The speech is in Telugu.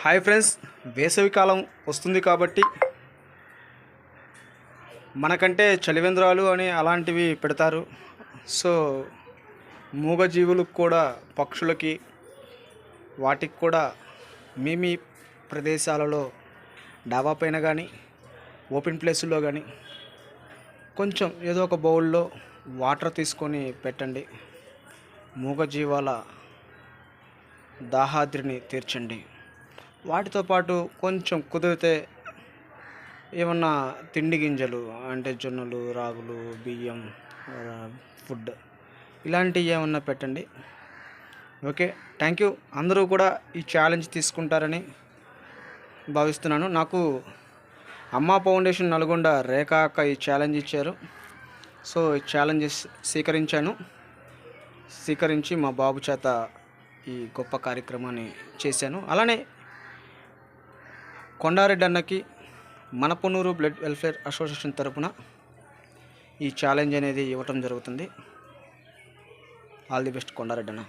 హాయ్ ఫ్రెండ్స్ వేసవికాలం వస్తుంది కాబట్టి మనకంటే చలివేంద్రాలు అని అలాంటివి పెడతారు. సో మూగజీవులకు కూడా పక్షులకి వాటికి కూడా మీ మీ ప్రదేశాలలో డాబా పైన కానీ ఓపెన్ ప్లేసుల్లో కానీ కొంచెం ఏదో ఒక బౌల్లో వాటర్ తీసుకొని పెట్టండి. మూగజీవాల దాహాద్రిని తీర్చండి. వాటితో పాటు కొంచెం కుదిరితే ఏమన్నా తిండి గింజలు అంటే జొన్నలు రాగులు బియ్యం ఫుడ్ ఇలాంటివి ఏమన్నా పెట్టండి. Okay thank you. అందరూ కూడా ఈ ఛాలెంజ్ తీసుకుంటారని భావిస్తున్నాను. నాకు అమ్మా ఫౌండేషన్ నల్గొండ రేఖాక అక్క ఈ ఛాలెంజ్ ఇచ్చారు. సో ఈ ఛాలెంజెస్ స్వీకరించాను. స్వీకరించి మా బాబు చేత ఈ గొప్ప కార్యక్రమాన్ని చేశాను. అలానే కొండారెడ్డి అన్నకి మనపునూరు బ్లడ్ వెల్ఫేర్ అసోసియేషన్ తరపున ఈ ఛాలెంజ్ అనేది ఇవ్వటం జరుగుతుంది. ఆల్ ది బెస్ట్ కొండారెడ్డి అన్న